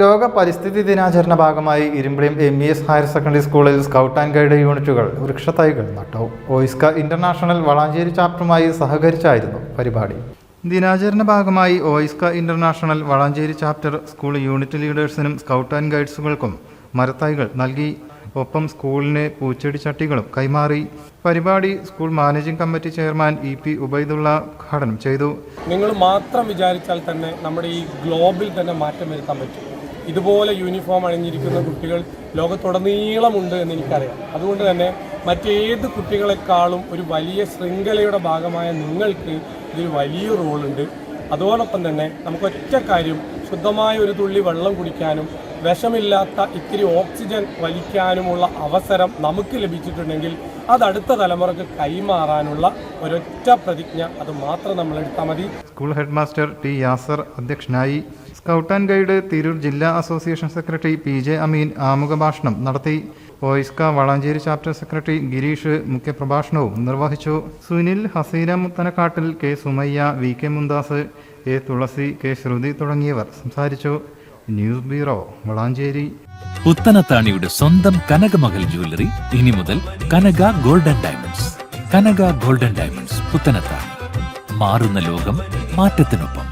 ലോക പരിസ്ഥിതി ദിനാചരണ ഭാഗമായി ഇരുമ്പിളിയും M E S higher secondary സ്കൂളിൽ സ്കൗട്ട് ആൻഡ് ഗൈഡ് യൂണിറ്റുകൾ വൃക്ഷത്തൈകൾ നട്ടു. ഓയിസ്ക ഇന്റർനാഷണൽ വളാഞ്ചേരി ചാപ്റ്ററുമായി സഹകരിച്ചായിരുന്നു പരിപാടി. ദിനാചരണ ഭാഗമായി OISCA international Valanchery chapter school unit ലീഡേഴ്സിനും scout and ഗൈഡ്സുകൾക്കും മരത്തൈകൾ നൽകി. ഒപ്പം സ്കൂളിന് പൂച്ചെടി ചട്ടികളും കൈമാറി. പരിപാടി school managing committee chairman E P Ubaidulla ഉദ്ഘാടനം ചെയ്തു. നിങ്ങൾ മാത്രം വിചാരിച്ചാൽ തന്നെ നമ്മുടെ ഈ ഗ്ലോബിൽ തന്നെ മാറ്റം വരുത്താൻ പറ്റും. ഇതുപോലെ യൂണിഫോം അണിഞ്ഞിരിക്കുന്ന കുട്ടികൾ ലോകത്തുടനീളമുണ്ട് എന്ന് എനിക്കറിയാം. അതുകൊണ്ട് തന്നെ മറ്റേത് കുട്ടികളെക്കാളും ഒരു വലിയ ശൃംഖലയുടെ ഭാഗമായ നിങ്ങൾക്ക് ഇതിൽ വലിയ റോളുണ്ട്. അതോടൊപ്പം തന്നെ നമുക്ക് ഒറ്റ കാര്യം ശുദ്ധമായ ഒരു തുള്ളി വെള്ളം കുടിക്കാനും വിഷമില്ലാത്ത ഇത്തിരി ഓക്സിജൻ വലിക്കാനുമുള്ള അവസരം നമുക്ക് ലഭിച്ചിട്ടുണ്ടെങ്കിൽ അത് അടുത്ത തലമുറയ്ക്ക് കൈമാറാനുള്ള ഒരൊറ്റ പ്രതിജ്ഞ അത് മാത്രം നമ്മൾ എടുത്താൽ മതി. School head master T Yasar അധ്യക്ഷനായി സ്കൗട്ട് ആൻഡ് ഗൈഡ് തിരൂർ ജില്ലാ association secretary P J Ameen ആമുഖ ഭാഷണം നടത്തി OISCA Valanchery chapter secretary Girish മുഖ്യപ്രഭാഷണവും നിർവഹിച്ചു. Sunil Haseena Muthanakkattil K Sumayya V K Mumtaz A Thulasi K Sruthi തുടങ്ങിയവർ സംസാരിച്ചു. News bureau Valanchery. പുത്തനത്താണിയുടെ സ്വന്തം Kanakamahal jewellery ഇനി മുതൽ Kanaka golden diamonds. Kanaka golden diamonds Puthanathani മാറുന്ന ലോകം മാറ്റത്തിനൊപ്പം.